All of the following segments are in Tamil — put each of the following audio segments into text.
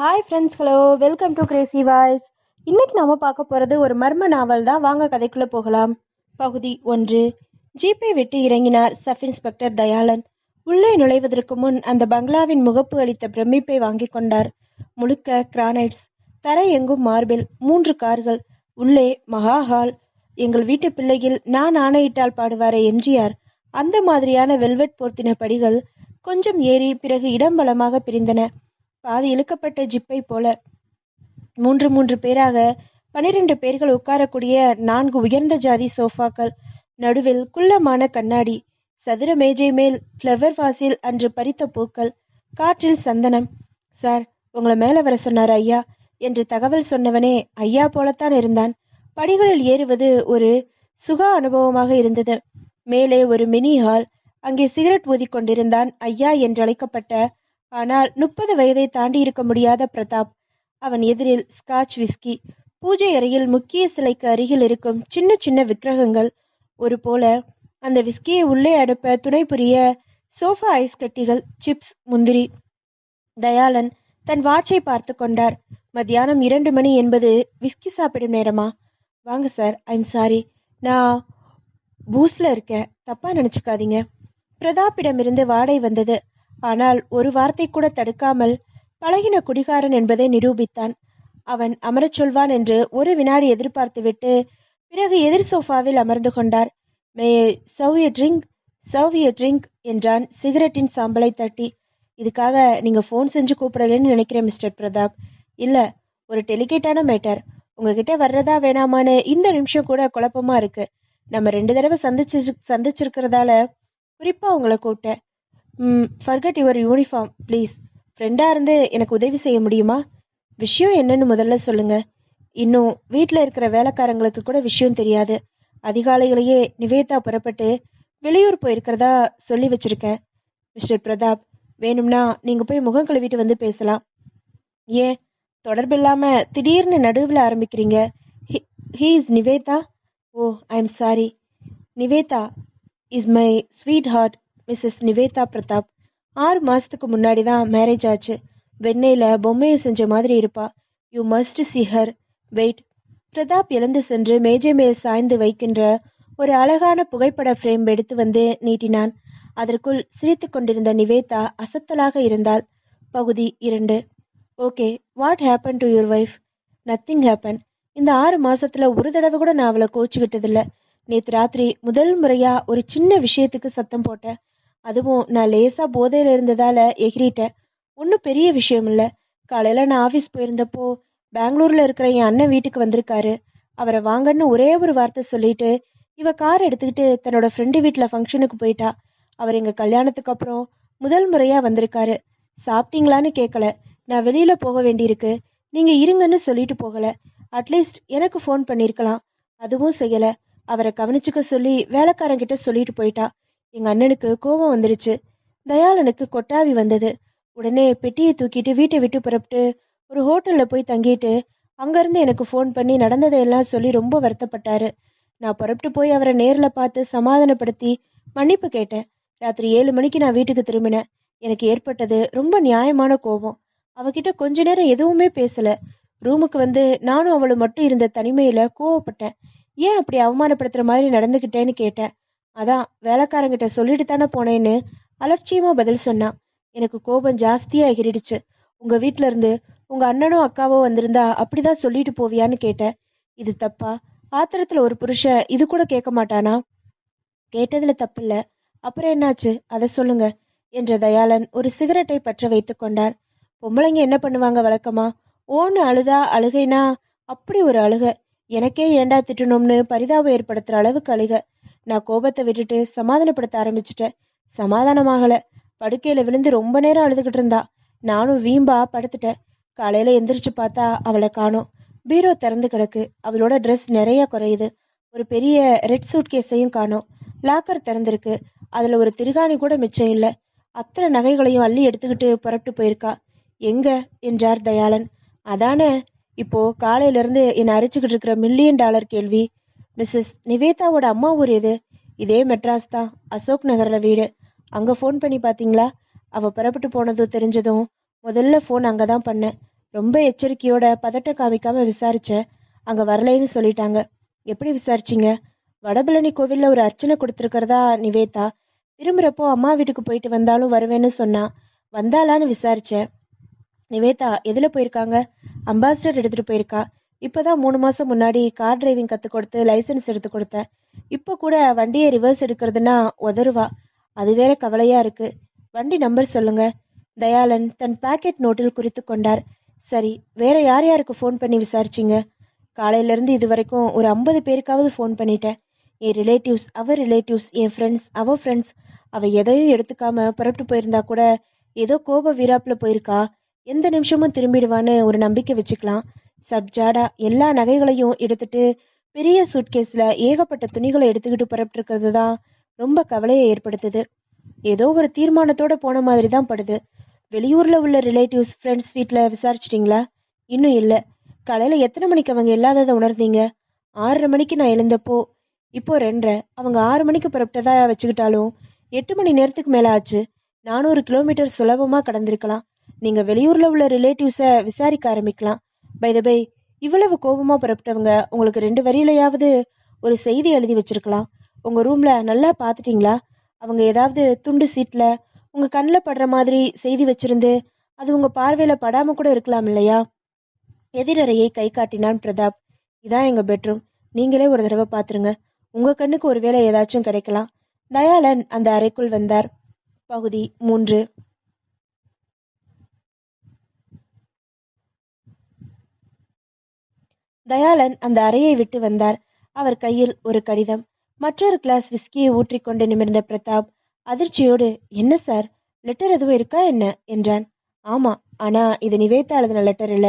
Hi friends hello welcome to crazy voice இன்னைக்கு நாம பார்க்க போகிறது ஒரு மர்ம நாவல் தான். வாங்க கதைக்குள்ளே போகலாம். பகுதி ஒன்று. ஜீப்பை விட்டு இறங்கினார் சப் இன்ஸ்பெக்டர் தயாளன். உள்ளே நுழைவதற்கு முன் அந்த பங்களாவின் முகப்பு அளித்த பிரமிப்பை வாங்கி கொண்டார். முழுக்க கிரானைட்ஸ். தரை எங்கும் மார்பிள் மூன்று கார்கள். உள்ளே மகா ஹால். எங்கள் வீட்டு பிள்ளையில் நான் ஆணையிட்டால் பாடுவாரே எம்ஜிஆர். அந்த மாதிரியான வெல்வெட் போர்த்தின படிகள் கொஞ்சம் ஏறி பிறகு இடம்பலமாக பிரிந்தன. பாதி இழுக்கப்பட்ட ஜிப்பை போல. மூன்று மூன்று பேராக பனிரெண்டு பேர்கள் உட்காரக்கூடிய நான்கு உயர்ந்த ஜாதி சோஃபாக்கள் நடுவில் குள்ளமான கண்ணாடி சதுர மேஜை மேல் ஃப்ளவர் வாசில் அன்று பறித்த பூக்கள் காற்றில் சந்தனம். சார் உங்களை மேலே வர சொன்னார் ஐயா என்று தகவல் சொன்னவனே ஐயா போலத்தான் இருந்தான். படிகளில் ஏறுவது ஒரு சுகா அனுபவமாக இருந்தது. மேலே ஒரு மினி ஹால் அங்கே சிகரெட் ஊதி கொண்டிருந்தான் ஐயா என்றழைக்கப்பட்ட ஆனால் முப்பது வயதை தாண்டி இருக்க முடியாத பிரதாப் அவன் எதிரில் ஸ்காட்ச் விஸ்கி பூஜை அறையில் முக்கிய சிலைக்கு அருகில் இருக்கும் சின்ன சின்ன விக்கிரகங்கள் ஒரு போல அந்த விஸ்கியை உள்ளே அடுப்ப துணை புரிய சோஃபா ஐஸ் கட்டிகள் சிப்ஸ் முந்திரி. தயாளன் தன் வாட்சை பார்த்து கொண்டார். மத்தியானம் இரண்டு மணி என்பது விஸ்கி சாப்பிடும் நேரமா? வாங்க சார் ஐம் சாரி நான் பூஸ்ல இருக்கேன். தப்பா நினைச்சுக்காதீங்க. பிரதாப்பிடமிருந்து வாடை வந்தது. ஆனால் ஒரு வார்த்தை கூட தடுக்காமல் பழகின குடிகாரன் என்பதை நிரூபித்தான். அவன் அமரச் சொல்வான் என்று ஒரு வினாடி எதிர்பார்த்துவிட்டு பிறகு எதிர் சோஃபாவில் அமர்ந்து கொண்டார். மே சவ் ட்ரிங்க் சவ் ட்ரிங்க் என்றான் சிகரெட்டின் சாம்பலை தட்டி. இதுக்காக நீங்கள் ஃபோன் செஞ்சு கூப்பிடலன்னு நினைக்கிறேன் மிஸ்டர் பிரதாப். இல்லை ஒரு டெலிகேட்டான மேட்டர். உங்ககிட்ட வர்றதா வேணாமான்னு இந்த நிமிஷம் கூட குழப்பமா இருக்குது நம்ம ரெண்டு தடவை சந்திச்சு சந்திச்சிருக்கிறதால குறிப்பாக உங்களை கூப்பிட்டேன். ஃபர்கட் யுவர் யூனிஃபார்ம் ப்ளீஸ் ஃப்ரெண்டாக இருந்து எனக்கு உதவி செய்ய முடியுமா? விஷயம் என்னன்னு முதல்ல சொல்லுங்கள் இன்னும் வீட்டில் இருக்கிற வேலைக்காரங்களுக்கு கூட விஷயம் தெரியாது. அதிகாலையிலேயே நிவேதா புறப்பட்டு வெளியூர் போயிருக்கிறதா சொல்லி வச்சிருக்கேன். மிஸ்டர் பிரதாப் வேணும்னா நீங்கள் போய் முகம் கழுவிட்டு வந்து பேசலாம். ஏன்? தொடர்பு இல்லாமல் திடீர்னு நடுவில் ஆரம்பிக்கிறீங்க. He is Nivetha? Oh I am sorry Nivetha is my sweetheart Mrs Nivetha Pratap ஆறு மாதத்துக்கு முன்னாடி தான் மேரேஜ் ஆச்சு. வெண்ணெயில் பொம்மையை செஞ்ச மாதிரி இருப்பா. You must see her wait Pratap எழுந்து சென்று மேஜை மேல் சாய்ந்து வைக்கின்ற ஒரு அழகான புகைப்பட ஃப்ரேம் எடுத்து வந்து நீட்டினான். அதற்குள் சிரித்து கொண்டிருந்த நிவேதா அசத்தலாக இருந்தாள். பகுதி இரண்டு. Okay what happen to your wife nothing happen இந்த ஆறு மாசத்துல ஒரு தடவை கூட நான் அவளை கோச்சுக்கிட்டதில்ல. நேற்று ராத்திரி முதல் முறையா ஒரு சின்ன விஷயத்துக்கு சத்தம் போட்டேன். அதுவும் நான் லேசா போதையில இருந்ததால எகிரிட்டேன். ஒன்றும் பெரிய விஷயம் இல்லை. காலையில நான் ஆஃபீஸ் போயிருந்தப்போ பெங்களூர்ல இருக்கிற என் அண்ணன் வீட்டுக்கு வந்திருக்காரு. அவரை வாங்கன்னு ஒரே ஒரு வார்த்தை சொல்லிட்டு இவ கார் எடுத்துக்கிட்டு தன்னோட ஃப்ரெண்டு வீட்டில் ஃபங்க்ஷனுக்கு போயிட்டா. அவர் எங்கள் கல்யாணத்துக்கு அப்புறம் முதல் முறையாக வந்திருக்காரு. சாப்பிட்டீங்களான்னு கேட்கல நான் வெளியில போக வேண்டியிருக்கு. நீங்க இருங்கன்னு சொல்லிட்டு போகல. அட்லீஸ்ட் எனக்கு ஃபோன் பண்ணியிருக்கலாம் அதுவும் செய்யல. அவரை கவனிச்சுக்க சொல்லி வேலைக்காரங்கிட்ட சொல்லிட்டு போயிட்டா. எங்க அண்ணனுக்கு கோபம் வந்துருச்சு. தயாளனுக்கு கொட்டாவி வந்தது. உடனே பெட்டியை தூக்கிட்டு வீட்டை விட்டு புறப்பட்டு ஒரு ஹோட்டல்ல போய் தங்கிட்டு அங்கிருந்து எனக்கு ஃபோன் பண்ணி நடந்ததையெல்லாம் சொல்லி ரொம்ப வருத்தப்பட்டாரு. நான் புறப்பட்டு போய் அவரை நேரில் பார்த்து சமாதானப்படுத்தி மன்னிப்பு கேட்டேன். ராத்திரி ஏழு மணிக்கு நான் வீட்டுக்கு திரும்பினேன். எனக்கு ஏற்பட்டது ரொம்ப நியாயமான கோபம். அவகிட்ட கொஞ்ச நேரம் எதுவுமே பேசல. ரூமுக்கு வந்து நானும் அவளும் மட்டும் இருந்த தனிமையில கோவப்பட்டேன். ஏன் அப்படி அவமானப்படுத்துற மாதிரி நடந்துக்கிட்டேன்னு கேட்டேன். அதான் வேலைக்காரங்கிட்ட சொல்லிட்டு தானே போனேன்னு அலட்சியமா பதில் சொன்னான் எனக்கு கோபம் ஜாஸ்தியாக எகிரிடுச்சு. உங்க வீட்ல இருந்து உங்க அண்ணனும் அக்காவோ வந்திருந்தா அப்படிதான் சொல்லிட்டு போவியான்னு கேட்டேன். இது தப்பா? ஆத்திரத்துல ஒரு புருஷன் இது கூட கேட்க மாட்டானா? கேட்டதுல தப்பில்ல. அப்புறம் என்னாச்சு? அதை சொல்லுங்க என்ற தயாளன் ஒரு சிகரெட்டை பற்ற வைத்து கொண்டார் பொம்பளைங்க என்ன பண்ணுவாங்க வழக்கமா? ஓன்னு அழுதா அழுகைனா அப்படி ஒரு அழுக. எனக்கே ஏண்டா திட்டணும்னு பரிதாபம் ஏற்படுத்துற அளவுக்கு அழுக. நான் கோபத்தை விட்டுட்டு சமாதானப்படுத்த ஆரம்பிச்சிட்டேன். சமாதானமாகல. படுக்கையில விழுந்து ரொம்ப நேரம் அழுதுகிட்டு இருந்தா. நானும் வீம்பா படுத்துட்டேன். காலையில எந்திரிச்சு பார்த்தா அவளை காணோம். பீரோ திறந்து கிடக்கு. அவளோட ட்ரெஸ் நிறைய குறையுது. ஒரு பெரிய ரெட் சூட் கேஸையும் காணோம். லாக்கர் திறந்திருக்கு. அதுல ஒரு திருகாணி கூட மிச்சம் இல்லை. அத்தனை நகைகளையும் அள்ளி எடுத்துக்கிட்டு புறப்பட்டு போயிருக்கா. எங்க? என்றார் தயாளன். அதானே? இப்போ காலையிலேருந்து என்னை அரிச்சுக்கிட்டு இருக்கிற மில்லியன் டாலர் கேள்வி. மிஸ்ஸஸ் நிவேதாவோட அம்மா ஊர் எது? இதே மெட்ராஸ் தான். அசோக் நகரில் வீடு. அங்கே ஃபோன் பண்ணி பார்த்தீங்களா அவள் புறப்பட்டு போனதும் தெரிஞ்சதும் முதல்ல ஃபோன் அங்கே தான் பண்ணேன். ரொம்ப எச்சரிக்கையோட பதட்டம் காமிக்காம விசாரித்தேன் அங்கே வரலைன்னு சொல்லிட்டாங்க. எப்படி விசாரிச்சீங்க? வடபழனி கோவிலில் ஒரு அர்ச்சனை கொடுத்துருக்கிறதா நிவேதா? திரும்புகிறப்போ அம்மா வீட்டுக்கு போயிட்டு வந்தாலும் வருவேன்னு சொன்னா. வந்தாலான்னு விசாரித்தேன் நிவேதா எதில் போயிருக்காங்க? அம்பாசிடர் எடுத்துகிட்டு போயிருக்கா. இப்பதான் மூணு மாசம் முன்னாடி கார் டிரைவிங் கத்து கொடுத்து லைசன்ஸ் எடுத்து கொடுத்தேன். இப்போ கூட வண்டியை ரிவர்ஸ் எடுக்கிறதுனா உதறுவா. அது வேற கவலையா இருக்கு. வண்டி நம்பர் சொல்லுங்க. தயாளன் தன் பாக்கெட் நோட்டில் குறித்து கொண்டார். சரி வேற யார் யாருக்கு ஃபோன் பண்ணி விசாரிச்சிங்க? காலையிலேருந்து இது வரைக்கும் ஒரு ஐம்பது பேருக்காவது ஃபோன் பண்ணிட்டேன். என் ரிலேட்டிவ்ஸ் அவர் ரிலேட்டிவ்ஸ் என் ஃப்ரெண்ட்ஸ் அவ ஃப்ரெண்ட்ஸ் அவ எதையும் எடுத்துக்காம புறப்பட்டு போயிருந்தா கூட ஏதோ கோப வீராப்பில் போயிருக்கா. எந்த நிமிஷமும் திரும்பிடுவான்னு ஒரு நம்பிக்கை வச்சுக்கலாம். சப்ஜாடா எல்லா நகைகளையும் எடுத்துட்டு பெரிய சூட்கேஸ்ல ஏகப்பட்ட துணிகளை எடுத்துக்கிட்டு புறப்பட்டுருக்கிறது தான் ரொம்ப கவலையை ஏற்படுத்துது. ஏதோ ஒரு தீர்மானத்தோட போன மாதிரி தான் படுது. வெளியூர்ல உள்ள ரிலேட்டிவ்ஸ் ஃப்ரெண்ட்ஸ் வீட்டில் விசாரிச்சிட்டிங்களா? இன்னும் இல்லை. காலையில் எத்தனை மணிக்கு அவங்க இல்லாததை உணர்ந்தீங்க? ஆறரை மணிக்கு நான் எழுந்தப்போ இப்போ ரெண்டரை. அவங்க ஆறு மணிக்கு புறப்பட்டதா வச்சுக்கிட்டாலும் எட்டு மணி நேரத்துக்கு மேலே ஆச்சு. நானூறு கிலோமீட்டர் சுலபமாக கடந்திருக்கலாம். நீங்கள் வெளியூரில் உள்ள ரிலேட்டிவ்ஸை விசாரிக்க ஆரம்பிக்கலாம். பை த பை இவ்வளவு கோபமா புறப்பட்டவங்க உங்களுக்கு ரெண்டு வரியிலையாவது ஒரு செய்தி எழுதி வச்சிருக்கலாம். உங்க ரூம்ல நல்லா பார்த்துட்டிங்களா? அவங்க ஏதாவது துண்டு சீட்ல உங்க கண்ணில் படுற மாதிரி செய்தி வச்சிருந்து அது உங்க பார்வையில படாம கூட இருக்கலாம் இல்லையா? எதிரறையை கை காட்டினான் பிரதாப். இதான் எங்க பெட்ரூம் நீங்களே ஒரு தடவை பாத்துருங்க உங்க கண்ணுக்கு ஒருவேளை ஏதாச்சும் கிடைக்கலாம். தயாளன் அந்த அறைக்குள் வந்தார். பகுதி மூன்று. தயாளன் அந்த அறையை விட்டு வந்தார். அவர் கையில் ஒரு கடிதம் மற்றொரு கிளாஸ் விஸ்கியை ஊற்றிக்கொண்டு நிமிர்ந்த பிரதாப் அதிர்ச்சியோடு என்ன சார் லெட்டர் எதுவும் இருக்கா என்ன? என்றான். ஆமா ஆனா இது நிவேதா எழுதின லெட்டர் இல்ல.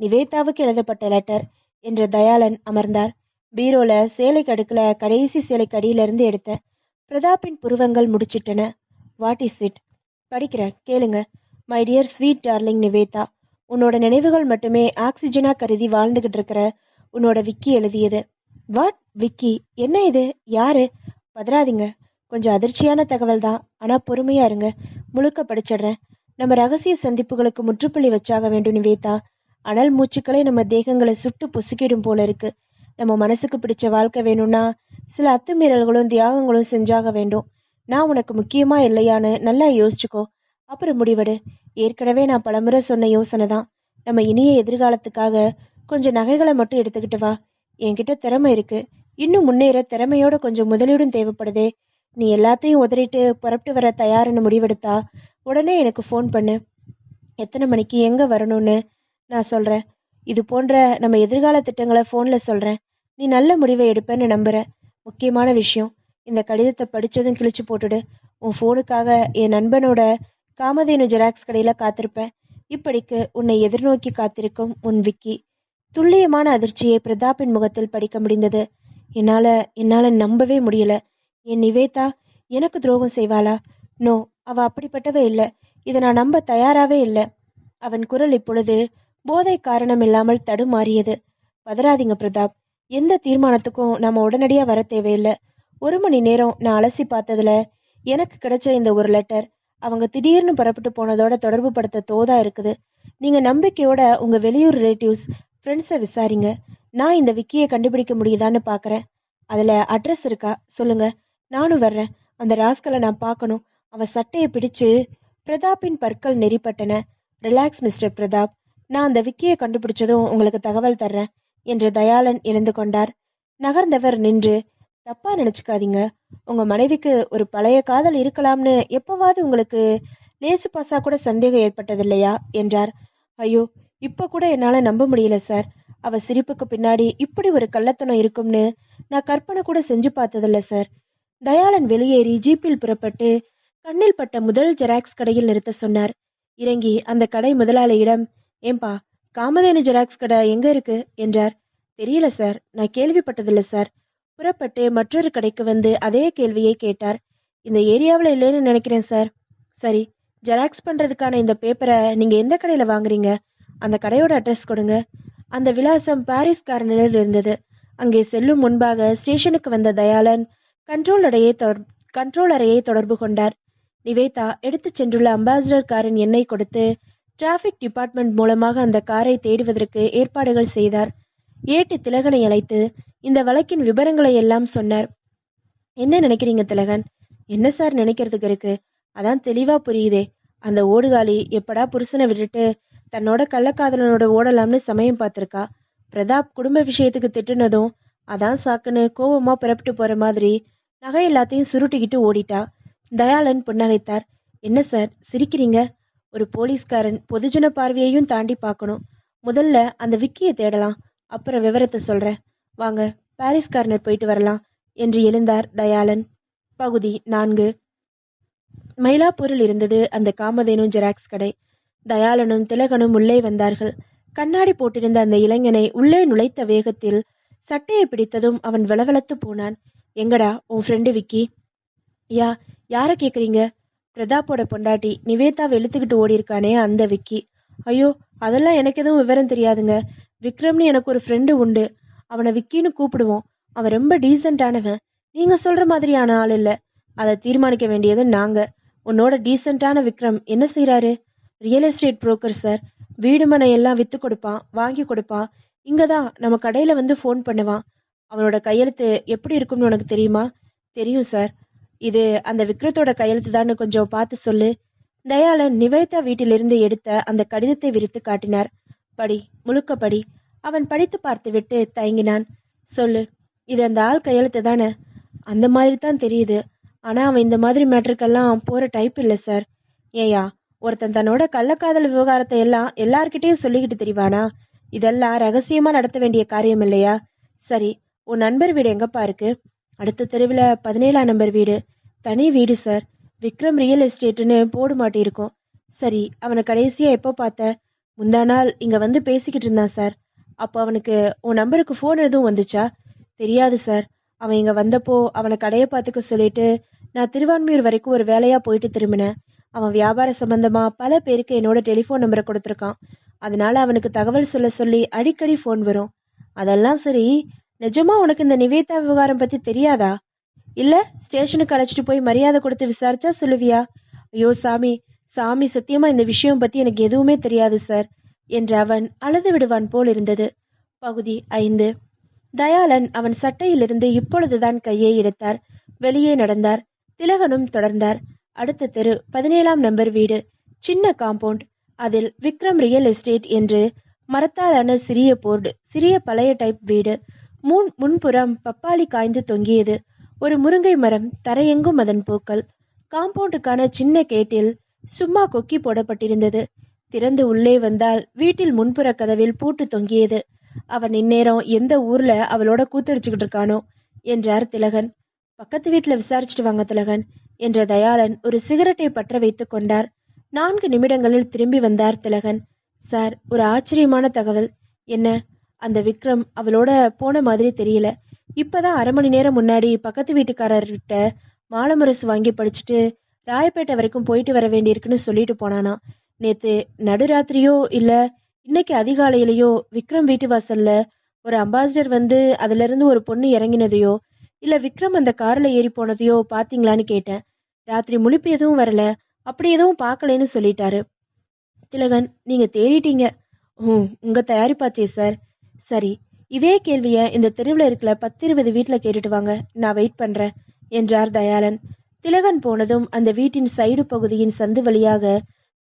நிவேதாவுக்கு எழுதப்பட்ட லெட்டர் என்ற தயாளன் அமர்ந்தார். பீரோல சேலை கடுக்கல கடைசி சேலை கடியிலிருந்து எடுத்த பிரதாப்பின் புருவங்கள் முடிச்சிட்டன. வாட் இஸ் இட் படிக்கிறேன் கேளுங்க. My dear sweet darling Nivetha உன்னோட நினைவுகள் மட்டுமே ஆக்சிஜனா கருதி வாழ்ந்துகிட்டு இருக்கிற உன்னோட விக்கி எழுதியது. வாட் விக்கி? என்ன இது? யாரு? பதறாதீங்க. கொஞ்சம் அதிர்ச்சியான தகவல் தான் ஆனா பொறுமையா இருங்க. முழுக்க படிச்சிடுறேன். நம்ம ரகசிய சந்திப்புகளுக்கு முற்றுப்புள்ளி வச்சாக வேண்டும் நிவேதா. அனல் மூச்சுக்களை நம்ம தேகங்களை சுட்டு பொசுக்கிடும் போல இருக்கு. நம்ம மனசுக்கு பிடிச்ச வாழ்க்கை வேணும்னா சில அத்துமீறல்களும் தியாகங்களும் செஞ்சாக வேண்டும். நான் உனக்கு முக்கியமா இல்லையான்னு நல்லா யோசிச்சுக்கோ. அப்புறம் முடிவெடு. ஏற்கனவே நான் பலமுறை சொன்ன யோசனை தான். நம்ம இனிய எதிர்காலத்துக்காக கொஞ்சம் நகைகளை மட்டும் எடுத்துக்கிட்டு வா. என்கிட்ட திறமை இருக்கு. இன்னும் முன்னேற திறமையோட கொஞ்சம் முதலீடும் தேவைப்படுதே. நீ எல்லாத்தையும் உதறிட்டு புறப்பட்டு வர தயாருன்னு முடிவெடுத்தா உடனே எனக்கு ஃபோன் பண்ணு. எத்தனை மணிக்கு எங்க வரணும்னு நான் சொல்றேன். இது போன்ற நம்ம எதிர்கால திட்டங்களை ஃபோன்ல சொல்றேன். நீ நல்ல முடிவை எடுப்பேன்னு நம்புகிறேன் முக்கியமான விஷயம். இந்த கடிதத்தை படிச்சதும் கிழிச்சு போட்டுடு. உன் ஃபோனுக்காக என் நண்பனோட காமதேனு ஜெராக்ஸ் கடையில காத்திருப்பேன். இப்படிக்கு உன்னை எதிர்நோக்கி காத்திருக்கும் உன் விக்கி. துல்லியமான அதிர்ச்சியை பிரதாப்பின் முகத்தில் படிக்க முடிந்தது. என்னால என்னால நம்பவே முடியல. என் நிவேதா எனக்கு துரோகம் செய்வாளா? நோ அவ அப்படிப்பட்டவ இல்ல. இதை நான் நம்ப தயாராவே இல்லை. அவன் குரல் இப்பொழுது போதை காரணம் இல்லாமல் தடுமாறியது. பதறாதீங்க பிரதாப். எந்த தீர்மானத்துக்கும் நாம உடனடியா வர தேவையில்லை. ஒரு மணி நேரம் நான் அலசி பார்த்ததுல எனக்கு கிடைச்ச இந்த ஒரு லெட்டர் அவங்க திடீர்னு புறப்பட்டு போனதோட தொடர்பு படுத்த தோதா இருக்குது. நீங்க நம்பிக்கையோட உங்க வெளியூர் ரிலேட்டிவ்ஸ் ஃப்ரெண்ட்ஸை விசாரிங்க. நான் இந்த விக்கியை கண்டுபிடிக்க முடியுதான்னு பார்க்குறேன் அதுல அட்ரஸ் இருக்கா? சொல்லுங்க. நானும் வர்றேன். அந்த ராஸ்கலை நான் பார்க்கணும். அவ சட்டையை பிடிச்சு பிரதாப்பின் பற்கள் நெறிப்பட்டன. Relax mister Pratap. நான் அந்த விக்கியை கண்டுபிடிச்சதும் உங்களுக்கு தகவல் தர்றேன் என்று தயாளன் எழுந்து கொண்டார். நகர்ந்தவர் நின்று தப்பா நினைச்சுக்காதீங்க. உங்க மனைவிக்கு ஒரு பழைய காதல் இருக்கலாம்னு எப்பவாவது உங்களுக்கு லேசு பாசா கூட சந்தேகம் ஏற்பட்டதில்லையா? என்றார். ஐயோ இப்ப கூட என்னால நம்ப முடியல சார். அவ சிரிப்புக்கு பின்னாடி இப்படி ஒரு கள்ளத்தனம் இருக்கும்னு நான் கற்பனை கூட செஞ்சு பார்த்ததில்ல சார். தயாளன் வெளியேறி ஜீப்பில் புறப்பட்டு கண்ணில் பட்ட முதல் ஜெராக்ஸ் கடையில் நிறுத்த சொன்னார். இறங்கி அந்த கடை முதலாளியிடம் ஏம்பா காமதேனு ஜெராக்ஸ் கடை எங்க இருக்கு? என்றார். தெரியல சார். நான் கேள்விப்பட்டதில்ல சார். புறப்பட்டு மற்றொரு கடைக்கு வந்து அதே கேள்வியை கேட்டார். இந்த ஏரியாவில் இல்லைன்னு நினைக்கிறேன் சார் சரி ஜெராக்ஸ் பண்ணுறதுக்கான இந்த பேப்பரை நீங்கள் எந்த கடையில் வாங்குறீங்க? அந்த கடையோட அட்ரஸ் கொடுங்க. அந்த விலாசம் பாரிஸ் கார்னரில் இருந்தது. அங்கே செல்லும் முன்பாக ஸ்டேஷனுக்கு வந்த தயாளன் கண்ட்ரோல் அறையை தொடர் கண்ட்ரோல் அறையை தொடர்பு கொண்டார். நிவேதா எடுத்துச் சென்றுள்ள அம்பாசிடர் காரின் எண்ணை கொடுத்து டிராஃபிக் டிபார்ட்மெண்ட் மூலமாக அந்த காரை தேடுவதற்கு ஏற்பாடுகள் செய்தார். ஏட்டு திலகனை அழைத்து இந்த வழக்கின் விவரங்களை எல்லாம் சொன்னார். என்ன நினைக்கிறீங்க திலகன்? என்ன சார் நினைக்கிறதுக்கு இருக்கு? அதான் தெளிவா புரியுதே. அந்த ஓடுகாலி எப்படா புருஷனை விட்டுட்டு தன்னோட கள்ளக்காதலனோட ஓடலாம்னு சமயம் பார்த்துருக்கா? பிரதாப் குடும்ப விஷயத்துக்கு திட்டுனதும் அதான் சாக்குன்னு கோபமா புறப்பட்டு போற மாதிரி நகை எல்லாத்தையும் சுருட்டிக்கிட்டு ஓடிட்டா. தயாளன் புன்னகைத்தார். என்ன சார் சிரிக்கிறீங்க? ஒரு போலீஸ்காரன் பொதுஜன பார்வையையும் தாண்டி பார்க்கணும். முதல்ல அந்த விக்கியை தேடலாம். அப்புறம் விவரத்தை சொல்றேன். வாங்க பாரிஸ் கார்னர் போயிட்டு வரலாம் என்று எழுந்தார் தயாளன். பகுதி நான்கு. மயிலாப்பூரில் இருந்தது அந்த காமதேனு ஜெராக்ஸ் கடை. தயாளனும் திலகனும் உள்ளே வந்தார்கள். கண்ணாடி போட்டிருந்த அந்த இளைஞனை உள்ளே நுழைத்த வேகத்தில் சட்டையை பிடித்ததும் அவன் விளவளத்து போனான். எங்கடா உன் ஃப்ரெண்டு விக்கி? யா யாரை கேக்குறீங்க? பிரதாப்போட பொண்டாட்டி நிவேதாவை இழுத்துக்கிட்டு ஓடிருக்கானே அந்த விக்கி. ஐயோ அதெல்லாம் எனக்கு எதுவும் விவரம் தெரியாதுங்க. விக்ரம்னு எனக்கு ஒரு ஃப்ரெண்டு உண்டு. அவனை விக்கின்னு கூப்பிடுவோம். அவன் ரொம்ப டீசெண்டானவன் நீங்க சொல்ற மாதிரியான ஆள் இல்ல. அதை தீர்மானிக்க வேண்டியது நாங்க. உன்னோட டீசெண்டான விக்ரம் என்ன செய்யறாரு ரியல் எஸ்டேட் புரோக்கர் சார் வீடு மனை எல்லாம் வித்து கொடுப்பான் வாங்கி கொடுப்பான். இங்கதான் நம்ம கடையில வந்து ஃபோன் பண்ணுவான். அவனோட கையெழுத்து எப்படி இருக்கும்னு உனக்கு தெரியுமா? தெரியும் சார் இது அந்த விக்ரத்தோட கையெழுத்து தான் கொஞ்சம் பார்த்து சொல்லு. தயாளன் நிவேதா வீட்டிலிருந்து எடுத்த அந்த கடிதத்தை விரித்து காட்டினார். படி முழுக்க படி. அவன் படித்து பார்த்துவிட்டு தயங்கினான். சொல்லு இது அந்த ஆள் கையெழுத்து தானே? அந்த மாதிரி தான் தெரியுது. ஆனா அவன் இந்த மாதிரி மேட்டருக்கெல்லாம் போற டைப் இல்லை சார் ஏயா ஒருத்தன் தன்னோட கள்ளக்காதல் விவகாரத்தை எல்லாம் எல்லார்கிட்டயும் சொல்லிக்கிட்டு தெரிவானா? இதெல்லாம் ரகசியமா நடத்த வேண்டிய காரியம் இல்லையா? சரி உன் நண்பர் வீடு எங்கப்பா இருக்கு? அடுத்த தெருவில் பதினேழாம் நம்பர் வீடு. தனி வீடு சார் விக்ரம் ரியல் எஸ்டேட்டுன்னு போடு மாட்டியிருக்கோம். சரி அவனை கடைசியா எப்போ பார்த்த? முந்தா நாள் இங்க வந்து பேசிக்கிட்டு இருந்தான் சார் அப்போ அவனுக்கு உன் நம்பருக்கு ஃபோன் எதுவும் வந்துச்சா? தெரியாது சார் அவன் இங்கே வந்தப்போ அவனை கடையை பார்த்துக்க சொல்லிட்டு நான் திருவான்மையூர் வரைக்கும் ஒரு வேலையாக போயிட்டு திரும்பினேன். அவன் வியாபார சம்பந்தமாக பல பேருக்கு என்னோட டெலிஃபோன் நம்பரை கொடுத்துருக்கான். அதனால அவனுக்கு தகவல் சொல்ல சொல்லி அடிக்கடி ஃபோன் வரும். அதெல்லாம் சரி நிஜமா உனக்கு இந்த நிவேதா விவகாரம் பற்றி தெரியாதா? இல்லை ஸ்டேஷனுக்கு அழைச்சிட்டு போய் மரியாதை கொடுத்து விசாரிச்சா சொல்லுவியா? ஐயோ சாமி. சாமி சத்தியமா இந்த விஷயம் பத்தி எனக்கு எதுவுமே தெரியாது சார் என்று அவன் அழுது விடுவான் போல் இருந்தது பகுதி ஐந்து. தயாளன் அவன் சட்டையிலிருந்து இப்பொழுதுதான் கையை எடுத்தார். வெளியே நடந்தார். திலகனும் தொடர்ந்தார். அடுத்த தெரு பதினேழாம் நம்பர் வீடு. சின்ன காம்பவுண்ட் அதில் விக்ரம் ரியல் எஸ்டேட் என்று மரத்தாலான சிறிய போர்டு சிறிய பழைய டைப் வீடு. முன் முன்புறம் பப்பாளி காய்ந்து தொங்கியது. ஒரு முருங்கை மரம் தரையெங்கும் அதன் பூக்கள். காம்பவுண்டுக்கான சின்ன கேட்டில் சும்மா கொக்கி போடப்பட்டிருந்தது. திறந்து உள்ளே வந்தால் வீட்டில் முன்புற கதவில் பூட்டு தொங்கியது. அவன் இந்நேரம் எந்த ஊர்ல அவளோட கூத்தடிச்சுக்கிட்டு இருக்கானோ? என்றார் திலகன். பக்கத்து வீட்டுல விசாரிச்சுட்டு வாங்க திலகன் என்ற தயாளன் ஒரு சிகரெட்டை பற்ற வைத்துக் கொண்டார். நான்கு நிமிடங்களில் திரும்பி வந்தார் திலகன். சார் ஒரு ஆச்சரியமான தகவல். என்ன? அந்த விக்ரம் அவளோட போன மாதிரி தெரியல. இப்பதான் அரை மணி நேரம் முன்னாடி பக்கத்து வீட்டுக்காரர்கிட்ட மாலமுரசு வாங்கி படிச்சுட்டு ராயப்பேட்டை வரைக்கும் போயிட்டு வர வேண்டியிருக்குன்னு சொல்லிட்டு போனானா? நேத்து நடுராத்திரியோ இல்ல இன்னைக்கு அதிகாலையிலயோ விக்ரம் வீட்டு வாசல்ல ஒரு அம்பாசிடர் வந்து அதுல இருந்து ஒரு பொண்ணு இறங்கினதையோ இல்ல விக்ரம் அந்த கார்ல ஏறி போனதையோ பாத்தீங்களான்னு கேட்டேன். ராத்திரி முழிப்பு எதுவும் வரல. அப்படி எதுவும் பார்க்கலன்னு சொல்லிட்டாரு. திலகன் நீங்க தேடிட்டீங்க ம் உங்க தயாரிப்பாச்சே சார் சரி இதே கேள்விய இந்த தெருவில் இருக்கிற பத்து இருபது வீட்டில் கேட்டுட்டு வாங்க. நான் வெயிட் பண்றேன் என்றார் தயாளன். திலகன் போனதும் அந்த வீட்டின் சைடு பகுதியின் சந்து வழியாக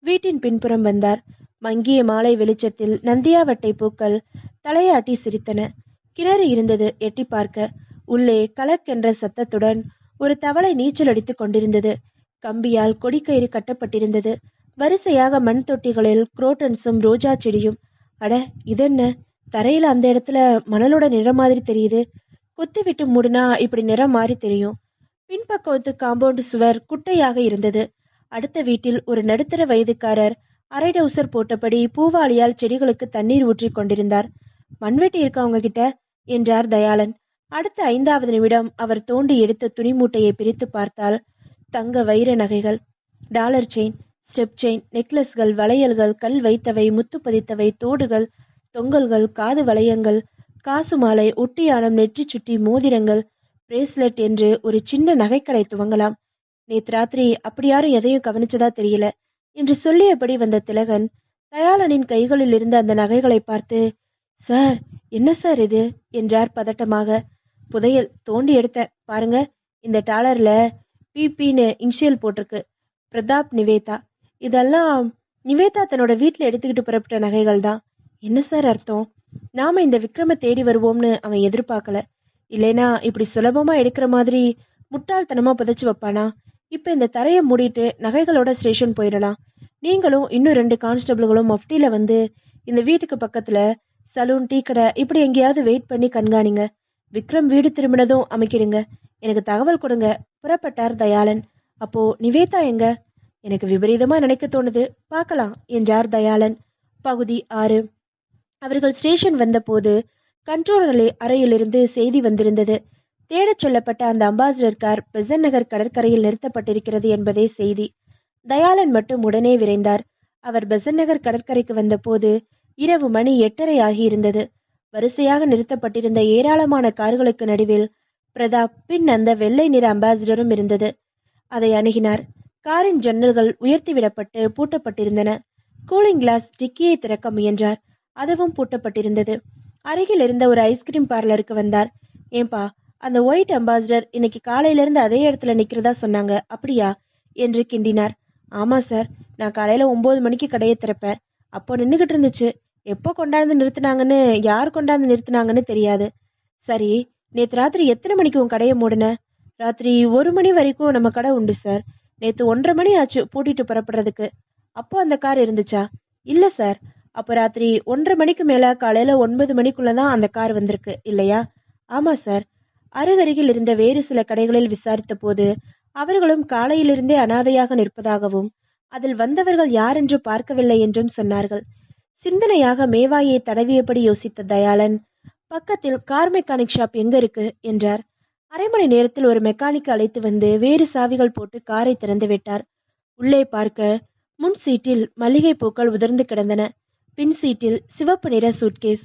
வீட்டின் பின்புறம் வந்தார். மங்கிய மாலை வெளிச்சத்தில் நந்தியாவட்டை பூக்கள் தலையாட்டி சிரித்தன. கிணறு இருந்தது எட்டி பார்க்க. உள்ளே கலக்கென்ற சத்தத்துடன் ஒரு தவளை நீச்சல் அடித்துக் கொண்டிருந்தது. கம்பியால் கொடிக்கயிறு கட்டப்பட்டிருந்தது. வரிசையாக மண் தொட்டிகளில் குரோட்டன்ஸும் ரோஜா செடியும். அட இதென்ன? தரையில அந்த இடத்துல மணலோட நிறம் மாதிரி தெரியுது. குத்தி விட்டு மூடுனா இப்படி நிறம் மாறி தெரியும். பின்பக்கத்து காம்பவுண்ட் சுவர் குட்டையாக இருந்தது. அடுத்த வீட்டில் ஒரு நடுத்தர வயதுக்காரர் அரை டவுசர் போட்டபடி பூவாளியால் செடிகளுக்கு தண்ணீர் ஊற்றி கொண்டிருந்தார். மண்வெட்டி இருக்கா உங்க கிட்ட என்றார் தயாளன். அடுத்த ஐந்தாவது நிமிடம் அவர் தோண்டி எடுத்த துணி மூட்டையை பிரித்து பார்த்தால் தங்க வைர நகைகள் டாலர் செயின் ஸ்டெப் செயின் நெக்லஸ்கள் வளையல்கள் கல் வைத்தவை முத்து பதித்தவை தோடுகள் தொங்கல்கள் காது வளையங்கள் காசு மாலை ஒட்டியானம் நெற்றி சுட்டி மோதிரங்கள் பிரேஸ்லெட் என்று ஒரு சின்ன நகைக்கடை துவங்கலாம். நேத்து ராத்திரி அப்படி யாரும் எதையும் கவனிச்சதா தெரியல என்று சொல்லியபடி வந்த திலகன் தயாளனின் கைகளில் இருந்த அந்த நகைகளை பார்த்து சார் என்ன சார் இது? என்றார் பதட்டமாக. புதையல் தோண்டி எடுத்தேன் பாருங்க இந்த டாலர்ல பிபின்னு இன்ஷியல் போட்டிருக்கு. பிரதாப் நிவேதா. இதெல்லாம் நிவேதா தன்னோட வீட்டில் எடுத்துக்கிட்டு புறப்பட்ட நகைகள் தான். என்ன சார் அர்த்தம்? நாம இந்த விக்ரம தேடி வருவோம்னு அவன் எதிர்பார்க்கல. இல்லைனா இப்படி சுலபமா எடுக்கிற மாதிரி முட்டாள்தனமா புதைச்சு வைப்பானா? இப்போ இந்த தரையை மூடிட்டு நகைகளோட ஸ்டேஷன் போயிடலாம். நீங்களும் இன்னும் ரெண்டு கான்ஸ்டபிள்களும் மஃப்டியில் வந்து இந்த வீட்டுக்கு பக்கத்தில் சலூன் டீ கடை இப்படி எங்கேயாவது வெயிட் பண்ணி கண்காணிங்க. விக்ரம் வீடு திரும்பினதும் அமைக்கிடுங்க. எனக்கு தகவல் கொடுங்க. புறப்பட்டார் தயாளன். அப்போ நிவேதா எங்க? எனக்கு விபரீதமா நினைக்க தோணுது. பார்க்கலாம் என்றார் தயாளன். பகுதி ஆறு. அவர்கள் ஸ்டேஷன் வந்தபோது கண்ட்ரோல் அறையிலிருந்து செய்தி வந்திருந்தது. தேடச் சொல்லப்பட்ட அந்த அம்பாசிடர் கார் பெசன் நகர் கடற்கரையில் நிறுத்தப்பட்டிருக்கிறது என்பதே செய்தி. தயாளன் மட்டும் உடனே விரைந்தார். அவர் பெசன் நகர் கடற்கரைக்கு வந்தபோது இரவு மணி எட்டரை ஆகியிருந்தது. வரிசையாக நிறுத்தப்பட்டிருந்த ஏராளமான கார்களுக்கு நடுவில் பிரதாப் பின் அந்த வெள்ளை நிற அம்பாசிடரும் இருந்தது. அதை அணுகினார். காரின் ஜன்னல்கள் உயர்த்திவிடப்பட்டு பூட்டப்பட்டிருந்தன. கூலிங் கிளாஸ் டிக்கியை திறக்க முயன்றார். அதுவும் பூட்டப்பட்டிருந்தது. அருகில் இருந்த ஒரு ஐஸ்கிரீம் பார்லருக்கு வந்தார். ஏன்பா அந்த ஒயிட் அம்பாசிடர் இன்னைக்கு காலையிலேருந்து அதே இடத்துல நிற்கிறதா சொன்னாங்க. அப்படியா? என்று கிண்டினார். ஆமாம் சார் நான் காலையில் ஒம்பது மணிக்கு கடையை திறப்பேன். அப்போ நின்றுக்கிட்டு இருந்துச்சு. எப்போ கொண்டாந்து நிறுத்துனாங்கன்னு யார் கொண்டாந்து நிறுத்தினாங்கன்னு தெரியாது. சரி நேற்று ராத்திரி எத்தனை மணிக்கு உன் கடையை மூடின? ராத்திரி ஒரு மணி வரைக்கும் நம்ம கடை உண்டு சார் நேற்று ஒன்றரை மணி ஆச்சு பூட்டிட்டு புறப்படுறதுக்கு. அப்போ அந்த கார் இருந்துச்சா? இல்லை சார் அப்போ ராத்திரி ஒன்றரை மணிக்கு மேலே காலையில் ஒன்பது மணிக்குள்ளே தான் அந்த கார் வந்திருக்கு. இல்லையா? ஆமாம் சார் அருகருகில் இருந்த வேறு சில கடைகளில் விசாரித்த போது அவர்களும் காலையிலிருந்தே அனாதையாக நிற்பதாகவும் அதில் வந்தவர்கள் யாரென்று பார்க்கவில்லை என்றும் சொன்னார்கள். சிந்தனையாக மேவாயை தடவியபடி யோசித்த தயாளன் பக்கத்தில் கார் மெக்கானிக் ஷாப் எங்க இருக்கு? என்றார். அரை மணி நேரத்தில் ஒரு மெக்கானிக் அழைத்து வந்து வேறு சாவிகள் போட்டு காரை திறந்து விட்டார். உள்ளே பார்க்க முன் சீட்டில் மல்லிகை பூக்கள் உதிர்ந்து கிடந்தன. பின் சீட்டில் சிவப்பு நிற சூட்கேஸ்.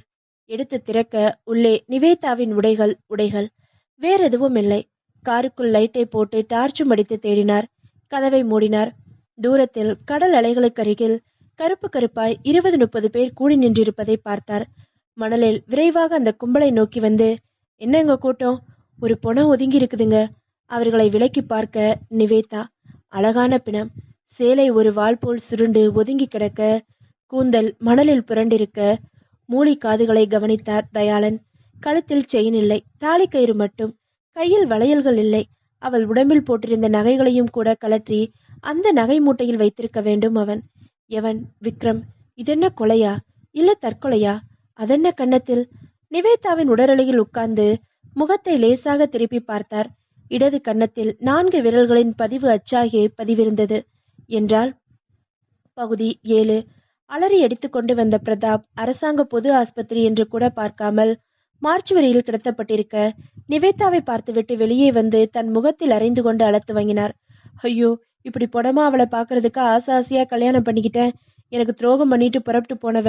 எடுத்து திறக்க உள்ளே நிவேதாவின் உடைகள் உடைகள். வேற எதுவும் இல்லை. காருக்குள் லைட்டை போட்டு டார்ச்சும் அடித்து தேடினார். கதவை மூடினார். தூரத்தில் கடல் அலைகளுக்கு அருகில் கருப்பு கருப்பாய் இருபது முப்பது பேர் கூடி நின்றிருப்பதை பார்த்தார். மணலில் விரைவாக அந்த கும்பலை நோக்கி வந்து என்னங்க கூட்டம்? ஒரு பொணம் ஒதுங்கி இருக்குதுங்க. அவர்களை விலக்கி பார்க்க நிவேதா அழகான பிணம். சேலை ஒரு வாள் போல் சுருண்டு ஒதுங்கி கிடக்க கூந்தல் மணலில் புரண்டிருக்க மூளி காதுகளை கவனித்தார் தயாளன். கழுத்தில் செயின் இல்லை தாலி கயிறு மட்டும் கையில் வளையல்கள் இல்லை. அவள் உடம்பில் போட்டிருந்த நகைகளையும் கூட கலற்றி அந்த நகை மூட்டையில் வைத்திருக்க வேண்டும் அவன். எவன்? விக்ரம். இதென்ன கொலையா? இல்ல தற்கொலையா? அதென்ன கன்னத்தில்? நிவேதாவின் உடலலையில் உட்கார்ந்து முகத்தை லேசாக திருப்பி பார்த்தார். இடது கன்னத்தில் நான்கு விரல்களின் பதிவு அச்சாகி பதிவிருந்தது. என்றால் பகுதி ஏழு. அலறி அடித்துக்கொண்டு வந்த பிரதாப் அரசாங்க பொது ஆஸ்பத்திரி என்று கூட பார்க்காமல் மார்ச் வரையில் கிடத்தப்பட்டிருக்க நிவேதாவை பார்த்துவிட்டு வெளியே வந்து தன் முகத்தில் அறைந்து கொண்டு அழத்து வாங்கினார் ஐயோ இப்படி புடமா அவளை பார்க்கறதுக்கு ஆசை ஆசையா கல்யாணம் பண்ணிக்கிட்டேன். எனக்கு துரோகம் பண்ணிட்டு புறப்பட்டு போனவ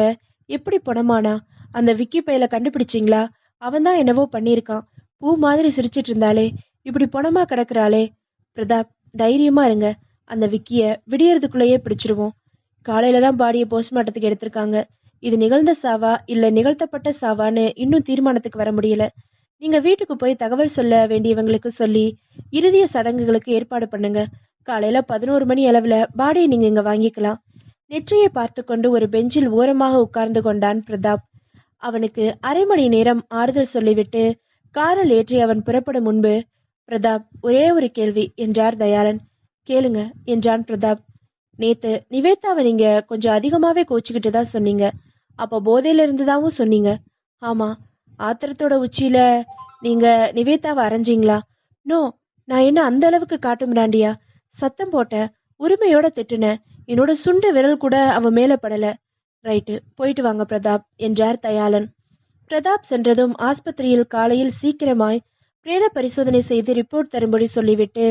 எப்படி புடமானா? அந்த விக்கி பையில கண்டுபிடிச்சிங்களா? அவன் தான் என்னவோ பண்ணியிருக்கான். பூ மாதிரி சிரிச்சிட்டு இருந்தாளே இப்படி புடமா கிடக்குறாளே. பிரதாப் தைரியமா இருங்க. அந்த விக்கிய விடியறதுக்குள்ளேயே பிடிச்சிருவோம். காலையில தான் பாடியை போஸ்ட்மார்ட்டத்துக்கு எடுத்திருக்காங்க. இது நிகழ்ந்த சாவா இல்ல நிகழ்த்தப்பட்ட சாவான்னு இன்னும் தீர்மானத்துக்கு வர முடியல. நீங்க வீட்டுக்கு போய் தகவல் சொல்ல வேண்டியவங்களுக்கு சொல்லி இறுதிய சடங்குகளுக்கு ஏற்பாடு பண்ணுங்க. காலையில பதினோரு மணி அளவுல பாடியை நீங்க இங்க வாங்கிக்கலாம். நெற்றியை பார்த்து கொண்டு ஒரு பெஞ்சில் ஓரமாக உட்கார்ந்து கொண்டான் பிரதாப். அவனுக்கு அரை மணி நேரம் ஆறுதல் சொல்லிவிட்டு காரில் ஏற்றி அவன் புறப்படும் முன்பு பிரதாப் ஒரே ஒரு கேள்வி என்றார் தயாளன். கேளுங்க என்றான் பிரதாப். நேத்து நிவேதாவை நீங்க கொஞ்சம் அதிகமாவே கோச்சுக்கிட்டு தான் சொன்னீங்க. அப்போ போதையில இருந்துதாவும் சொன்னீங்க. ஆமா ஆத்திரத்தோட உச்சியில நீங்க நிவேதாவை அரைஞ்சீங்களா? நோ நான் என்ன அந்த அளவுக்கு காட்டும் மிராண்டியா சத்தம் போட்டேன் உரிமையோட திட்டுனேன் என்னோட சுண்டு விரல் கூட அவன் மேல படல. ரைட்டு போயிட்டு வாங்க பிரதாப் என்றார் தயாளன். பிரதாப் சென்றதும் ஆஸ்பத்திரியில் காலையில் சீக்கிரமாய் பிரேத பரிசோதனை செய்து ரிப்போர்ட் தரும்படி சொல்லிவிட்டு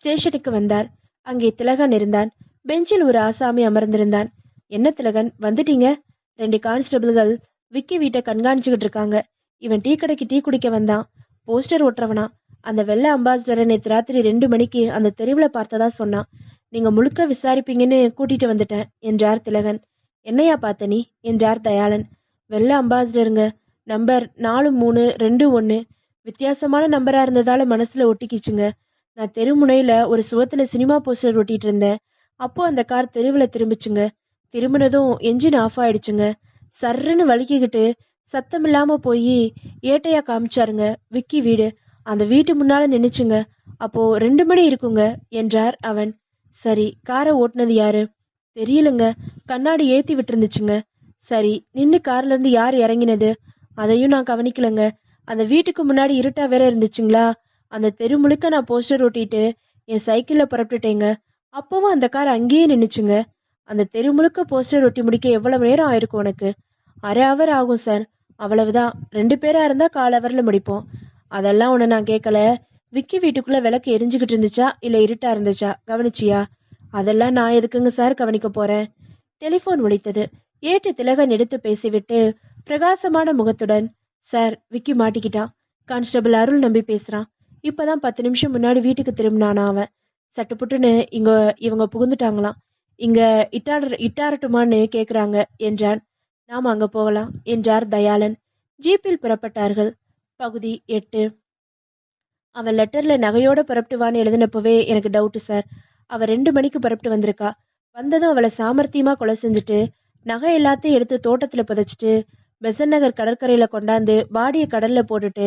ஸ்டேஷனுக்கு வந்தார். அங்கே திலகன் இருந்தான். பெஞ்சில் ஒரு ஆசாமி அமர்ந்திருந்தான். என்ன திலகன் வந்துட்டீங்க? ரெண்டு கான்ஸ்டபிள்கள் விக்கி வீட்டை கண்காணிச்சுக்கிட்டு இருக்காங்க. இவன் டீ கடைக்கு டீ குடிக்க வந்தான். போஸ்டர் ஒட்டுறவனா அந்த வெள்ளை அம்பாசிடரை நேற்று ராத்திரி ரெண்டு மணிக்கு அந்த தெருவில் பார்த்ததா சொன்னான். நீங்க முழுக்க விசாரிப்பீங்கன்னு கூட்டிட்டு வந்துட்டேன் என்றார் திலகன். என்னையா பார்த்த நீ? என்றார் தயாளன். வெள்ள அம்பாசிடருங்க. நம்பர் நாலு மூணு ரெண்டு ஒன்று வித்தியாசமான நம்பராக இருந்ததால மனசில் ஒட்டிக்கிச்சுங்க. நான் தெருமுனையில் ஒரு சுவத்தில் சினிமா போஸ்டர் ஒட்டிட்டு இருந்தேன். அப்போ அந்த கார் தெருவில் திரும்பிச்சுங்க. திரும்பினதும் என்ஜின் ஆஃப் ஆயிடுச்சுங்க. சர்ருன்னு வலிக்கிக்கிட்டு சத்தம் இல்லாமல் போய் ஏட்டையா காமிச்சாருங்க. விக்கி வீடு. அந்த வீட்டு முன்னால் நின்றுச்சுங்க அப்போ ரெண்டு மணி இருக்குங்க என்றார் அவன். சரி காரை ஓட்டுனது யாரு? தெரியலங்க. கண்ணாடி ஏத்தி விட்டுருந்துச்சுங்க. சரி நின்று கார்ல இருந்து யார் இறங்கினது? அதையும் நான் கவனிக்கலங்க. அந்த வீட்டுக்கு முன்னாடி இருட்டா வேற இருந்துச்சுங்களா? அந்த தெரு முழுக்க நான் போஸ்டர் ஒட்டிட்டு என் சைக்கிளில் புறப்பட்டுட்டேங்க. அப்பவும் அந்த கார் அங்கேயே நின்றுச்சுங்க அந்த தெரு முழுக்க போஸ்டர் ஒட்டி முடிக்க எவ்வளவு நேரம் ஆயிருக்கும் உனக்கு? அரை அவர் ஆகும் சார் அவ்வளவுதான். ரெண்டு பேரா இருந்தா கால் அவர்ல முடிப்போம். அதெல்லாம் உன்னை நான் கேட்கல விக்கி வீட்டுக்குள்ள விளக்கு எரிஞ்சுக்கிட்டு இருந்துச்சா? இல்ல இருட்டா இருந்துச்சா? கவனிச்சியா? அதெல்லாம் நான் எதுக்குங்க சார் கவனிக்க போறேன்? டெலிபோன் ஒழித்தது ஏட்டு திலகன் எடுத்து பேசிவிட்டு பிரகாசமான முகத்துடன் சார் விக்கி மாட்டிக்கிட்டான். கான்ஸ்டபிள் அருள் நம்பி பேசுறான். இப்பதான் பத்து நிமிஷம் முன்னாடி வீட்டுக்கு திரும்பினானா அவன்? சட்டுப்புட்டுன்னு இங்க இவங்க புகுந்துட்டாங்களாம். இங்க இட்டாட இட்டாரட்டுமான்னு கேக்குறாங்க என்றான். நாம் அங்க போகலாம் என்றார் தயாளன். ஜீப்பில் புறப்பட்டார்கள். பகுதி எட்டு. அவன் லெட்டர்ல நகையோட புறப்பட்டுவான்னு எழுதினப்பவே எனக்கு டவுட்டு சார். அவ ரெண்டு மணிக்கு புறப்பட்டு வந்திருக்கா. வந்ததும் அவளை சாமர்த்தியமா கொலை செஞ்சுட்டு நகை எல்லாத்தையும் எடுத்து தோட்டத்துல புதைச்சிட்டு பெசன் நகர் கடற்கரையில கொண்டாந்து பாடியை கடல்ல போட்டுட்டு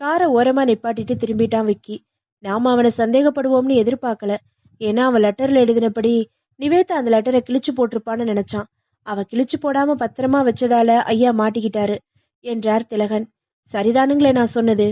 காரை ஓரமா நிப்பாட்டிட்டு திரும்பிட்டான் விக்கி. நாம அவனை சந்தேகப்படுவோம்னு எதிர்பார்க்கல. ஏன்னா அவன் லெட்டர்ல எழுதினபடி நிவேதா அந்த லெட்டரை கிழிச்சு போட்டிருப்பான்னு நினைச்சான். அவ கிழிச்சு போடாம பத்திரமா வச்சதால ஐயா மாட்டிக்கிட்டாரு என்றார் திலகன். சரிதானுங்களே நான் சொன்னது.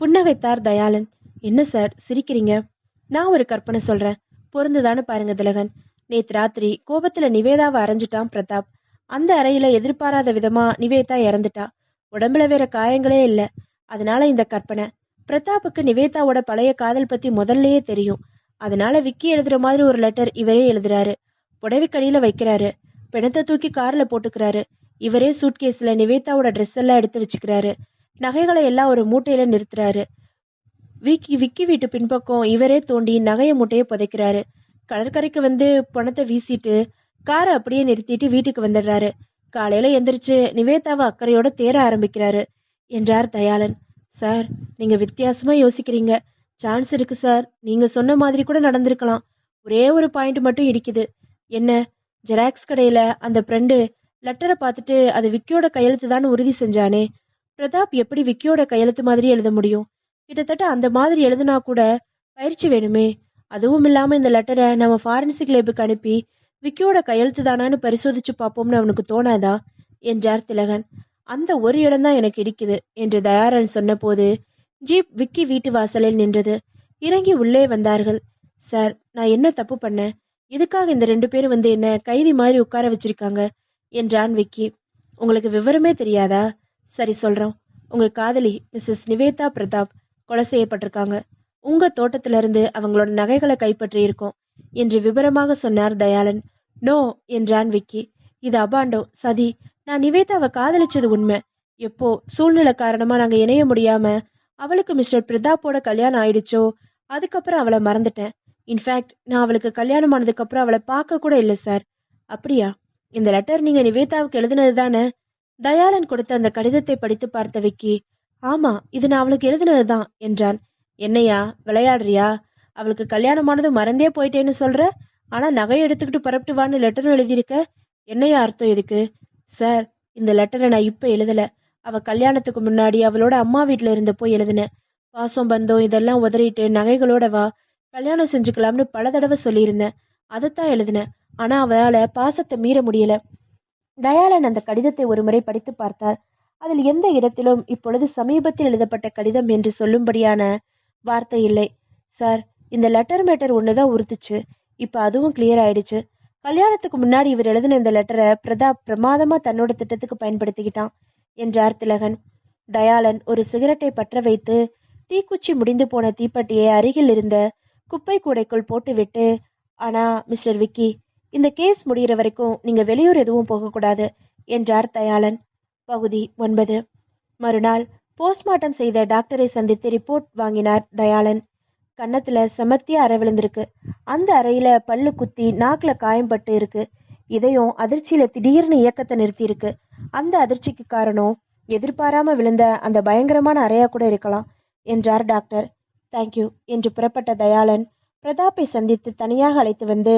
புன்னகைத்தார் தயாளன். என்ன சார் சிரிக்கிறீங்க? நான் ஒரு கற்பனை சொல்றேன். பொருந்துதான்னு பாருங்க திலகன். நேத்து ராத்திரி கோபத்துல நிவேதாவை அரைஞ்சிட்டான் பிரதாப். அந்த அறையில எதிர்பாராத விதமா நிவேதா இறந்துட்டா. உடம்புல வேற காயங்களே இல்ல. அதனால இந்த கற்பனை. பிரதாப்புக்கு நிவேதாவோட பழைய காதல் பத்தி முதல்லயே தெரியும். அதனால விக்கி எழுதுற மாதிரி ஒரு லெட்டர் இவரே எழுதுறாரு. புடவைக்கடியில வைக்கிறாரு. பிணத்தை தூக்கி கார்ல போட்டுக்கிறாரு. இவரே சூட்கேஸ்ல நிவேதாவோட ட்ரெஸ் எல்லாம் எடுத்து வச்சுக்கிறாரு. நகைகளை எல்லாம் ஒரு மூட்டையில நிறுத்துறாரு. விக்கி விக்கி வீட்டு பின்பக்கம் இவரே தோண்டி நகைய மூட்டையை புதைக்கிறாரு. கடற்கரைக்கு வந்து பணத்தை வீசிட்டு காரை அப்படியே நிறுத்திட்டு வீட்டுக்கு வந்துடுறாரு. காலையில எந்திரிச்சு நிவேதாவை அக்கறையோட தேர ஆரம்பிக்கிறாரு. என்றார் தயாளன். சார் நீங்க வித்தியாசமா யோசிக்கிறீங்க. சான்ஸ் இருக்கு சார் நீங்க சொன்ன மாதிரி கூட நடந்திருக்கலாம். ஒரே ஒரு பாயிண்ட் மட்டும் இடிக்குது. என்ன? ஜெராக்ஸ் கடையில அந்த ஃப்ரெண்டு லெட்டரை பார்த்துட்டு அது விக்கியோட கையெழுத்து தான் உறுதி செஞ்சானே. பிரதாப் எப்படி விக்கியோட கையெழுத்து மாதிரி எழுத முடியும்? கிட்டத்தட்ட அந்த மாதிரி எழுதுனா கூட பயிற்சி வேணுமே. அதுவும் இல்லாம இந்த லெட்டரை நம்ம ஃபாரன்சிக் லேபுக்கு அனுப்பி விக்கியோட கையெழுத்து தானான்னு பரிசோதிச்சு பார்ப்போம்னு அவனுக்கு தோணாதா? என்றார் திலகன் அந்த ஒரு இடம்தான் எனக்கு இடிக்குது என்று தயாரன் சொன்னபோது ஜீப் விக்கி வீட்டு வாசலில் நின்றது. இறங்கி உள்ளே வந்தார்கள். சார் நான் என்ன தப்பு பண்ணேன்? இதுக்காக இந்த ரெண்டு பேரும் வந்து என்ன கைதி மாதிரி உட்கார வச்சிருக்காங்க? என்றான் விக்கி. உங்களுக்கு விவரமே தெரியாதா? சரி சொல்றோம். உங்க காதலி மிஸ்ஸஸ் நிவேதா பிரதாப் கொலை செய்யப்பட்டிருக்காங்க. உங்க தோட்டத்திலிருந்து அவங்களோட நகைகளை கைப்பற்றி இருக்கோம் என்று விவரமாக சொன்னார் தயாளன். நோ என்றான் விக்கி. இது அபாண்டோ சதி. நான் நிவேதாவை காதலிச்சது உண்மை. எப்போ? சூழ்நிலை காரணமா நாங்க இணைய முடியாம அவளுக்கு மிஸ்டர் பிரதாப்போட கல்யாணம் ஆயிடுச்சோ? அதுக்கப்புறம் அவளை மறந்துட்டேன். இன்ஃபேக்ட் நான் அவளுக்கு கல்யாணம் ஆனதுக்கு அப்புறம் அவளை பார்க்க கூட இல்லை சார் அப்படியா? இந்த லெட்டர் நீங்க நிவேதாவுக்கு எழுதினது தானே? தயாளன் கொடுத்த அந்த கடிதத்தை படித்து பார்த்த விக்கி ஆமா இது நான் அவளுக்கு எழுதினதுதான் என்றான். என்னையா விளையாடுறியா? அவளுக்கு கல்யாணமானது மறந்தே போயிட்டேன்னு சொல்ற? ஆனா நகையை எடுத்துக்கிட்டு புறப்பட்டு வான்னு லெட்டரும் எழுதியிருக்க? என்னையா அர்த்தம் இதுக்கு? சார் இந்த லெட்டரை நான் இப்ப எழுதலை. அவ கல்யாணத்துக்கு முன்னாடி அவளோட அம்மா வீட்ல இருந்தப்போ எழுதினேன் பாசம் பந்தம் இதெல்லாம் உதறிட்டு நகைகளோட வா கல்யாணம் செஞ்சுக்கலாம்னு பல தடவை சொல்லியிருந்தேன். அதைத்தான் எழுதினேன் ஆனா அவளால பாசத்தை மீற முடியல. தயாளன் அந்த கடிதத்தை ஒரு முறை படித்து பார்த்தார். அதில் எந்த இடத்திலும் இப்பொழுது சமீபத்தில் எழுதப்பட்ட கடிதம் என்று சொல்லும்படியான வார்த்தை இல்லை. சார் இந்த லெட்டர் மேட்டர் ஒண்ணுதான் உறுத்துச்சு. இப்ப அதுவும் கிளியர் ஆயிடுச்சு. கல்யாணத்துக்கு முன்னாடி இவர் எழுதின இந்த லெட்டரை பிரதாப் பிரமாதமா தன்னோட திட்டத்துக்கு பயன்படுத்திக்கிட்டான். என்றார் திலகன். தயாளன் ஒரு சிகரெட்டை பற்ற வைத்து தீக்குச்சி முடிந்து போன தீப்பெட்டியை அருகில் இருந்த குப்பை கூடைக்குள் போட்டுவிட்டு ஆனா மிஸ்டர் விக்கி இந்த கேஸ் முடிகிற வரைக்கும் நீங்க வெளியூர் எதுவும் போகக்கூடாது என்றார் தயாளன். பகுதி ஒன்பது. மறுநாள் போஸ்ட்மார்ட்டம் செய்த டாக்டரை சந்தித்து ரிப்போர்ட் வாங்கினார் தயாளன். கன்னத்துல செமத்திய அறை விழுந்திருக்கு. அந்த அறையில பல்லு குத்தி நாக்குல காயம்பட்டு இருக்கு. இதயம் அதிர்ச்சியில திடீர்னு இயக்கத்தை நிறுத்தியிருக்கு. அந்த அதிர்ச்சிக்கு காரணம் எதிர்பாராம விழுந்த அந்த பயங்கரமான அறையா கூட இருக்கலாம் என்றார் டாக்டர். தேங்க்யூ என்று புறப்பட்ட தயாளன் பிரதாப்பை சந்தித்து தனியாக அழைத்து வந்து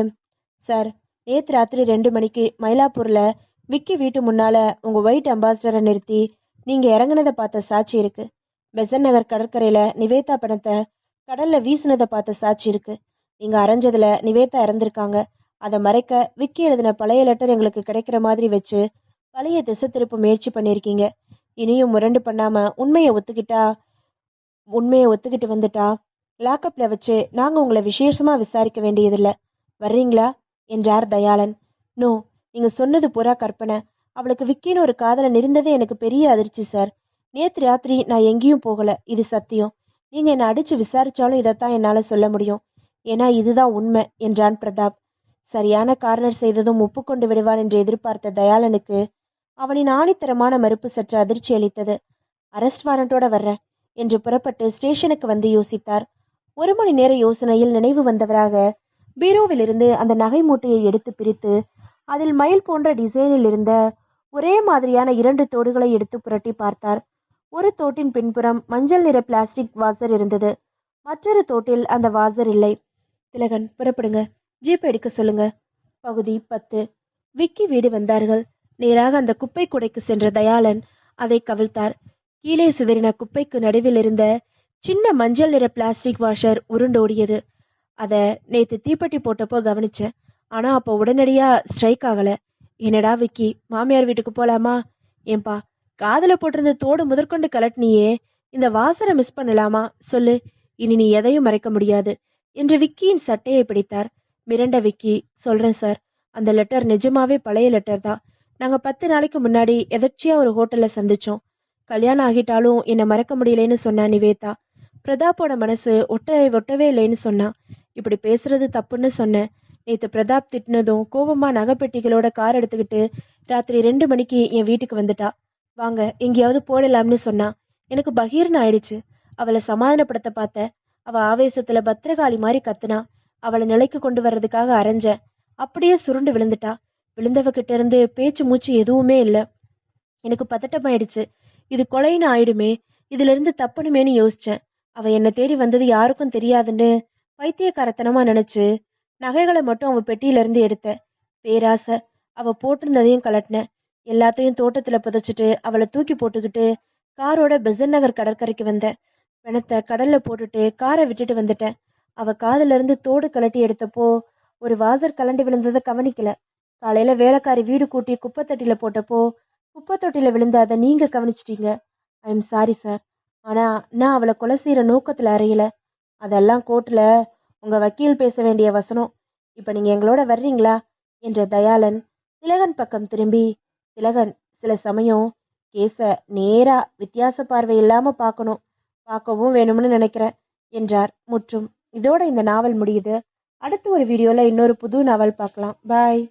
சார் நேற்று ராத்திரி ரெண்டு மணிக்கு மயிலாப்பூர்ல விக்கி வீட்டு முன்னால உங்க ஒயிட் அம்பாசிடரை நிறுத்தி நீங்க இறங்குனதை பார்த்த சாட்சி இருக்கு. பெசன் நகர் கடற்கரையில நிவேதா பணத்தை கடல்ல வீசினதை பார்த்த சாட்சி இருக்கு. நீங்க அரைஞ்சதுல நிவேதா இறந்திருக்காங்க. அதை மறைக்க விக்கி எழுதின பழைய லெட்டர் எங்களுக்கு கிடைக்கிற மாதிரி வச்சு பழைய திசை திருப்ப முயற்சி பண்ணியிருக்கீங்க இனியும் முரண்டு பண்ணாம உண்மையை ஒத்துக்கிட்டா உண்மையை ஒத்துக்கிட்டு வந்துட்டா லாக்கப்ல வச்சு நாங்க உங்களை விசேஷமா விசாரிக்க வேண்டியதில்லை. வர்றீங்களா? என்றார் தயாளன். நோ நீங்க சொன்னது பூரா கற்பனை. அவளுக்கு விக்கின்னு ஒரு காதலன் இருந்ததே எனக்கு பெரிய அதிர்ச்சி சார் நேத்து ராத்திரி நான் எங்கேயும் போகல. இது சத்தியம். நீங்க என்னை அடிச்சு விசாரிச்சாலும் இதைத்தான் என்னால சொல்ல முடியும். ஏன்னா இதுதான் உண்மை என்றான் பிரதாப். சரியான கார்னர் செய்ததும் ஒப்புக்கொண்டு விடுவான் என்று எதிர்பார்த்த தயாளனுக்கு அவனின் ஆணித்தரமான மறுப்பு சற்று அதிர்ச்சி அளித்தது. அரெஸ்ட் வாரண்டோட வர்றேன் என்று புறப்பட்டு ஸ்டேஷனுக்கு வந்து யோசித்தார். ஒரு மணி நேர யோசனையில் நினைவு வந்தவராக பீரோவிலிருந்து அந்த நகை மூட்டையை எடுத்து பிரித்து அதில் மயில் போன்ற டிசைனில் இருந்த ஒரே மாதிரியான இரண்டு தோடுகளை எடுத்து புரட்டி பார்த்தார். ஒரு தோட்டின் பின்புறம் மஞ்சள் நிற பிளாஸ்டிக் வாசர் இருந்தது. மற்றொரு தோட்டில் அந்த வாசர் இல்லை. திலகன் புறப்படுங்க. ஜீப் எடுக்க சொல்லுங்க. பகுதி பத்து. விக்கி வீடு வந்தார்கள். நேராக அந்த குப்பை குடைக்கு சென்ற தயாளன் அதை கவிழ்த்தார். கீழே சிதறின குப்பைக்கு நடுவில் இருந்த சின்ன மஞ்சள் நிற பிளாஸ்டிக் வாஷர் உருண்டோடியது அதை நேத்து தீப்பெட்டி போட்டப்போ கவனிச்சேன் ஆனா அப்போ உடனடியா ஸ்ட்ரைக் ஆகல. என்னடா விக்கி மாமியார் வீட்டுக்கு போலாமா? ஏன்பா காதல போட்டிருந்த தோடு முதற்கொண்டு கலட்டினியே இந்த வாசரை மிஸ் பண்ணலாமா? சொல்லு இனி நீ எதையும் மறைக்க முடியாது என்று விக்கியின் சட்டையை பிடித்தார். மிரண்ட விக்கி சொல்றேன் சார். அந்த லெட்டர் நிஜமாவே பழைய லெட்டர் தான். நாங்க பத்து நாளைக்கு முன்னாடி எதர்ச்சியா ஒரு ஹோட்டல்ல சந்திச்சோம். கல்யாணம் ஆகிட்டாலும் என்னை மறக்க முடியலைன்னு சொன்னா நிவேதா. பிரதாப்போட மனசு ஒட்ட ஒட்டவே இல்லைன்னு சொன்னான் இப்படி பேசுறது தப்புன்னு சொன்னேன். நேற்று பிரதாப் திட்டினதும் கோபமா நகைப்பெட்டிகளோட கார் எடுத்துக்கிட்டு ராத்திரி ரெண்டு மணிக்கு என் வீட்டுக்கு வந்துட்டா. வாங்க எங்கேயாவது போடலாம்னு சொன்னா. எனக்கு பகீர்னு ஆயிடுச்சு. அவளை சமாதானப்படுத்த பார்த்தேன். அவ ஆவேசத்துல பத்திரகாளி மாதிரி கத்துனா. அவளை நிலைக்கு கொண்டு வர்றதுக்காக அரைஞ்சேன். அப்படியே சுருண்டு விழுந்துட்டா. விழுந்தவகிட்ட இருந்து பேச்சு மூச்சு எதுவுமே இல்லை. எனக்கு பதட்டமாயிடுச்சு. இது கொலைன்னு ஆயிடுமே. இதிலிருந்து தப்பணுமேனு தப்பணுமேன்னு யோசிச்சேன். அவ என்னை தேடி வந்தது யாருக்கும் தெரியாதுன்னு பைத்தியக்காரத்தனமா நினைச்சு நகைகளை மட்டும் அவ பெட்டியிலிருந்து எடுத்தேன். பேராசை. அவ போட்டிருந்ததையும் கலட்டினேன். எல்லாத்தையும் தோட்டத்துல புதைச்சிட்டு அவளை தூக்கி போட்டுக்கிட்டு காரோட பெசன் நகர் கடற்கரைக்கு வந்தேன். பிணத்தை கடல்ல போட்டுட்டு காரை விட்டுட்டு வந்துட்டேன். அவ காதுல இருந்து தோடு கலட்டி எடுத்தப்போ ஒரு வாசர் கலண்டு விழுந்ததை கவனிக்கல. காலையில வேலைக்காரி வீடு கூட்டி குப்பை தொட்டில போட்டப்போ குப்பை தொட்டில விழுந்த அதை நீங்க கவனிச்சிட்டீங்க. ஐ எம் சாரி சார் ஆனா நான் அவளை கொலை செய்யற நோக்கத்துல அறையல. அதெல்லாம் கோர்ட்ல உங்க வக்கீல் பேச வேண்டிய வசனம். இப்ப நீங்க எங்களோட வர்றீங்களா? என்ற தயாளன் திலகன் பக்கம் திரும்பி திலகன் சில சமயம் கேஸ நேரா வித்தியாச பார்வை இல்லாம பார்க்கணும். பார்க்கவும் வேணும்னு நினைக்கிறேன் என்றார். முற்றும் இதோட இந்த நாவல் முடியுது. அடுத்த ஒரு வீடியோல இன்னொரு புது நாவல் பார்க்கலாம். பாய்